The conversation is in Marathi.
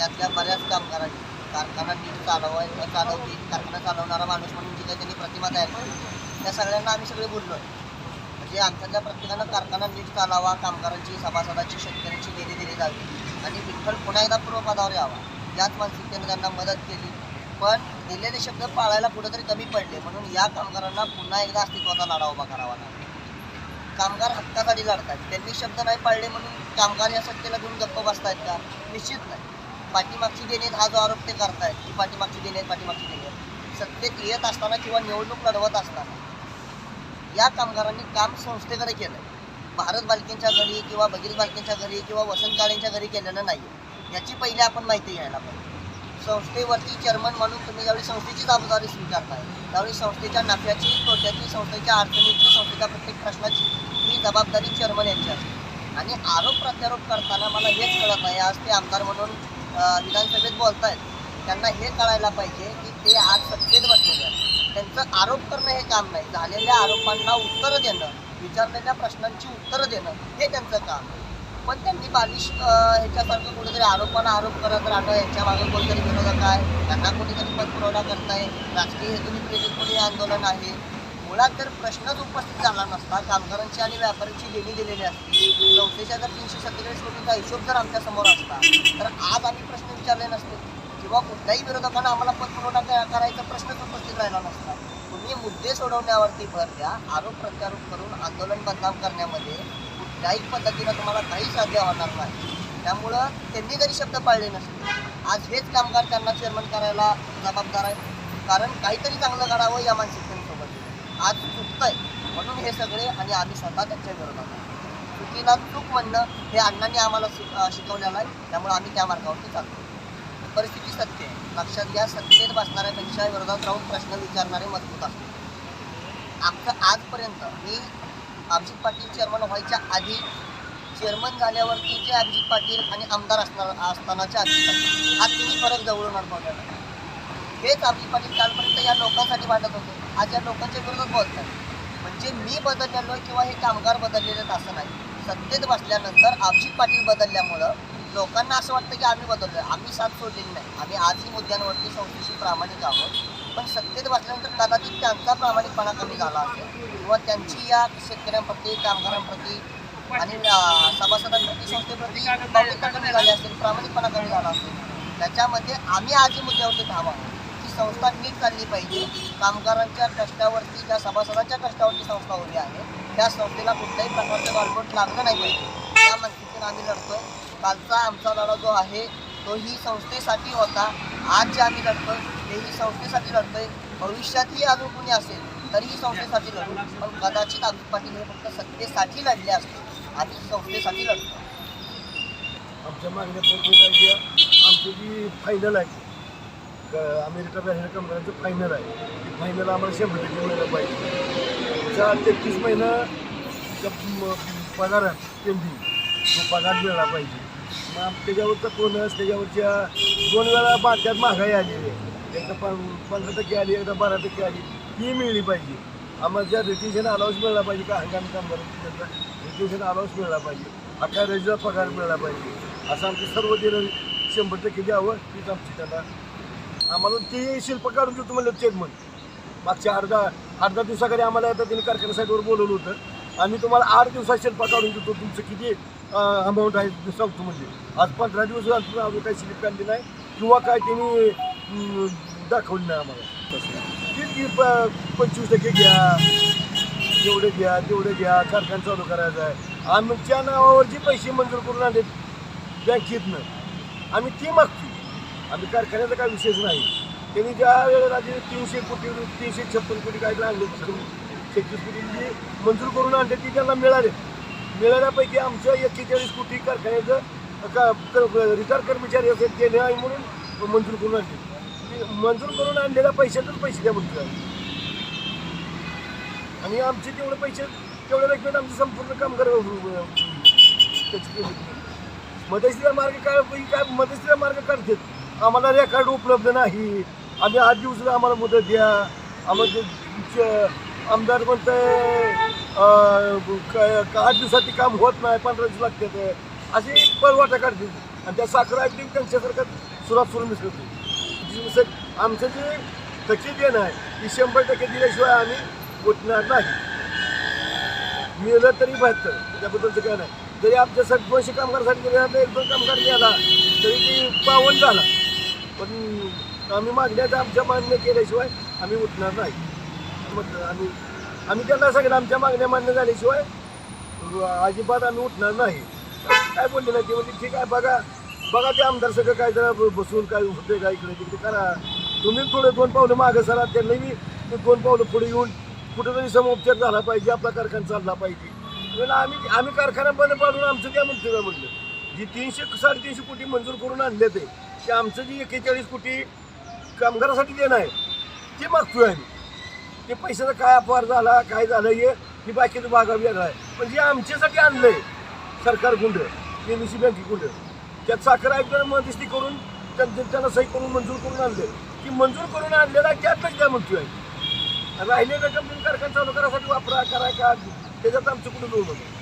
यातल्या बऱ्याच कामगारांनी कारखाना नीट चालवाय चालवतील. कारखाना चालवणारा माणूस म्हणून जी काही त्यांनी प्रतिमा तयार केली. त्या सगळ्यांना आम्ही सगळे बोललो म्हणजे आमच्यातल्या प्रत्येकानं कारखाना नीट चालावा कामगारांची सभासदाची शेतकऱ्यांची निधी दिली जावी. आणि विठ्ठल पुन्हा एकदा पूर्वपदावर यावा. याच मानसिकतेने त्यांना मदत केली. पण दिलेले शब्द पाळायला कुठेतरी कमी पडले. म्हणून या कामगारांना पुन्हा एकदा अस्तित्वाचा लढा उभा करावा लागला. कामगार हक्कासाठी लढतात त्यांनी शब्द नाही पाळले म्हणून कामगार या सत्तेला घेऊन गप्प बसतायत का? निश्चित नाही. पाठीमागची देणे हा जो आरोप ते करतायत की पाठीमागची देणे पाठीमागची देणे सत्तेत येत असताना किंवा निवडणूक लढवत असताना या कामगारांनी काम संस्थेकडे केलं भारत बालकेंच्या घरी किंवा बगीर बालकेंच्या घरी किंवा वसंत काळेंच्या घरी केलेलं नाही याची पहिले आपण माहिती घ्यायला पाहिजे. संस्थेवरती चेअरमन म्हणून तुम्ही ज्यावेळी संस्थेची जबाबदारी स्वीकारताय त्यावेळी संस्थेच्या नफ्याची तोट्याची संस्थेच्या अडचणीची संस्थेच्या प्रत्येक प्रश्नाची ही जबाबदारी चेअरमन यांची असते. आणि आरोप प्रत्यारोप करताना मला हेच कळत नाही आज ते आमदार म्हणून विधानसभेत बोलत आहेत त्यांना हे कळायला पाहिजे की ते आज सत्तेत बसलेले आहेत. त्यांचं आरोप करणं हे काम नाही. झालेल्या आरोपांना उत्तरं देणं विचारलेल्या प्रश्नांची उत्तरं देणं हे त्यांचं काम आहे. पण त्यांनी बालिश ह्याच्यासारखं कुठेतरी आरोपांना आरोप करत राहणं यांच्या मागे कोणतरी विरोधक आहे त्यांना कोणीतरी पतपुरवठा करताय. राजकीय हेतूने प्रेरित कोणी आंदोलन आहे? मुळात जर प्रश्नच उपस्थित झाला नसता कामगारांची आणि व्यापाऱ्यांची देणी दिलेली असते चौथीच्या जर तीनशे सत्तेचाळीस कोटीचा हिशोब जर आमच्यासमोर असता तर आज आम्ही प्रश्न विचारले नसते. किंवा कुठल्याही विरोधकांना आम्हाला पतपुरवठा क- करायचा प्रश्नच उपस्थित राहिला नसता. तुम्ही मुद्दे सोडवण्यावरती भर द्या आरोप प्रत्यारोप करून आंदोलन बदनाम करण्यामध्ये कुठल्याही पद्धतीनं तुम्हाला काही साध्य होणार नाही. त्यामुळं त्यांनी जरी शब्द पाळले नसते आज हेच कामगार त्यांना चेअरमन करायला जबाबदार आहे कारण काहीतरी चांगलं करावं या मानसिकतेसोबत आज चुकतंय. म्हणून हे सगळे आणि आम्ही स्वतः त्यांच्या विरोधात आहे. चुकीला चूक म्हणणं हे अण्णांनी आम्हाला शिक- शिकवलेलं आहे. त्यामुळे आम्ही त्या मार्गावरती चालतो परिस्थिती सत्य आहे. लक्षात घ्या सत्तेत बसणाऱ्यापेक्षा विरोधात राहून प्रश्न विचारणारे मजबूत असतो. आमचं आजपर्यंत मी अभिजित पाटील चेअरमन व्हायच्या आधी चेअरमन झाल्यावरती जे अभिजित पाटील आणि आमदार असणार असतानाच्या आधी आज तुम्ही फरक जवळून अनुभवलेला आहे. हेच अभिजित पाटील कालपर्यंत या लोकांसाठी वाटत होते. आज या लोकांच्या विरोधात बोलतात. म्हणजे मी बदललेलो किंवा हे कामगार बदललेले असं नाही. सत्तेत बसल्यानंतर अभिजित पाटील बदलल्यामुळं लोकांना असं वाटतं की आम्ही बदललो आम्ही साथ सोडलेली नाही. आम्ही आजही मुद्द्यांवरती संस्थेशी प्रामाणिक आहोत. पण सत्तेत बसल्यानंतर कदाचित त्यांचा प्रामाणिकपणा कमी झाला असेल किंवा त्यांची या शेतकऱ्यांप्रती कामगारांप्रती आणि सभासदांप्रती संस्थेप्रती कमी झाली असेल प्रामाणिकपणा कमी झाला असेल. त्याच्यामध्ये आम्ही आजही मुद्द्यावरती ठाम आहोत. संस्था नीट चालली पाहिजे. कामगारांच्या कष्टावरती ज्या सभासदाच्या कष्टावरती संस्था उभी आहे त्या संस्थेला कुठल्याही प्रकारचं गॉलबोट लागलं नाही पाहिजे. या मानसिकतेने आम्ही लढतो कालचा आमचा लढा जो आहे तो ही संस्थेसाठी होता. आज जे आम्ही लढतोय. तेही संस्थेसाठी लढतोय. भविष्यातही अजून कुणी असेल तरीही संस्थेसाठी लढू. पण कदाचित अजून पाटील हे फक्त सत्तेसाठी लढले असते आम्ही संस्थेसाठी लढतो आमच्या मागण्या आमची जी फायनल आहे. अमेरिका बाहेर कंपन्यांचं फायनल आहे. ती फायनल आम्हाला शंभर टक्के मिळालं पाहिजे. चार तेहतीस महिना पगार आहे पेंडिंग तो पगार मिळाला पाहिजे. मग त्याच्यावरचा बोनस त्याच्यावरच्या दोन वेळा बाजारात महागाई आली आहे. एकदा पं पंधरा टक्के आली एकदा बारा टक्के आली. ती मिळली पाहिजे. आम्हाला ज्या रिटेशन अलाउन्स मिळाला पाहिजे का हंगामी कामगारांची त्यांचा रिटेशन अलाउन्स मिळाला पाहिजे. अकरा रेजचा पगार मिळाला पाहिजे. असं आमचं सर्व दिलं शंभर टक्के द्यावं तीच आमची त्यांना आम्हाला ते शिल्प काढून देतो म्हणलं चेअरमन मागच्या अर्धा अर्धा दिवसाकडे आम्हाला आता त्यांनी कारखाना साईडवर बोलवलं होतं. आम्ही तुम्हाला आठ दिवसात शिल्प काढून देतो. तुमचं किती अमाऊंट आहे सांगतो म्हणजे. आज पंधरा दिवस झाले अजून काही स्लिप काढली नाही. किंवा काय त्यांनी अं, दाखवली नाही आम्हाला. किती की प- पंचवीस टक्के घ्या. एवढे घ्या तेवढे घ्या. कारखाना चालू करायचा आहे. आमच्या नावावर जे पैसे मंजूर करून आले बँकेतनं आम्ही ती मागतो. अधिकार कारखान्याचा काय विशेष नाही. त्यांनी ज्या वेळेला जे तीनशे कोटी तीनशे छप्पन कोटी काय आणले छत्तीस कोटी जी मंजूर करून आणले ती त्यांना मिळाले. मिळाल्यापैकी आमच्या एक्केचाळीस कोटी कारखान्याचं का रिटायर कर्मचारी असेल ते नाही म्हणून मंजूर करून आणले. ते मंजूर करून आणलेल्या पैशातच पैसे द्या म्हणतो आणि आमचे तेवढे पैसे तेवढ्या रकमेत आमचे संपूर्ण कामगार अं, त्याची मध्यस्थीचा मार्ग काय काय मध्यस्थीचा मार्ग काढतात. आम्हाला रेकॉर्ड उपलब्ध नाही. आम्ही आठ दिवस आम्हाला मुदत द्या. आम्हाला आमदार म्हणतंय का आठ दिवसात ते काम होत नाही पंधरा दिवस लागते अशी परवाटा काढते. आणि त्या साखर ऐकली त्यांच्यासारखं सुरात सुरू मिसळतो. जी आमचं जे थकीत देणं आहे ती शंभर टक्के दिल्याशिवाय आम्ही उठणार नाही. मिळलं तरी बहात्तर त्याबद्दलचं काय नाही. जरी आमच्या साठी दोनशे कामगारसाठी जरी आता एक दोन कामगार मिळाला तरी ती पावन झाला. पण आम्ही मागण्याचं आमच्या मान्य केल्याशिवाय आम्ही उठणार नाही. मग आम्ही आम्ही त्यांना सगळं आमच्या मागण्या मान्य झाल्याशिवाय अजिबात आम्ही उठणार नाही. काय बोलले नाही ते? म्हणजे ठीक आहे बघा बघा ते आमदार सगळं काय जरा बसून काय होते काय इकडे तिकडे करा. तुम्ही थोडे दोन पावलं मागं सरा त्यांनाही मी ते दोन पावलं पुढे येऊन कुठेतरी समोपचार झाला पाहिजे आपला कारखाना चालला पाहिजे. म्हणून आम्ही आम्ही कारखाना बंद पाडून आमचं काय म्हणतो का म्हटलं जी तीनशे साडेतीनशे कोटी मंजूर करून आणले ते ते आमचं जी एक्केचाळीस कोटी कामगारासाठी देणं आहे ते मागतोय आम्ही. ते पैशाचा काय अपवार झाला काय झालं हे की बाकीचं भागा वेगळा आहे. पण जे आमच्यासाठी आणलंय सरकार गुंड एन सी बँके गुंड त्यात साखर आयुक्तांना मध्यस्थी करून त्यांना सही करून मंजूर करून आणले की मंजूर करून आणलेला त्यातच द्या म्हणतोय आम्ही. राहिलेलं कंपनी कारखाना चालू करायसाठी वापरा करा का त्याच्यात आमचं कुठं दोन होतं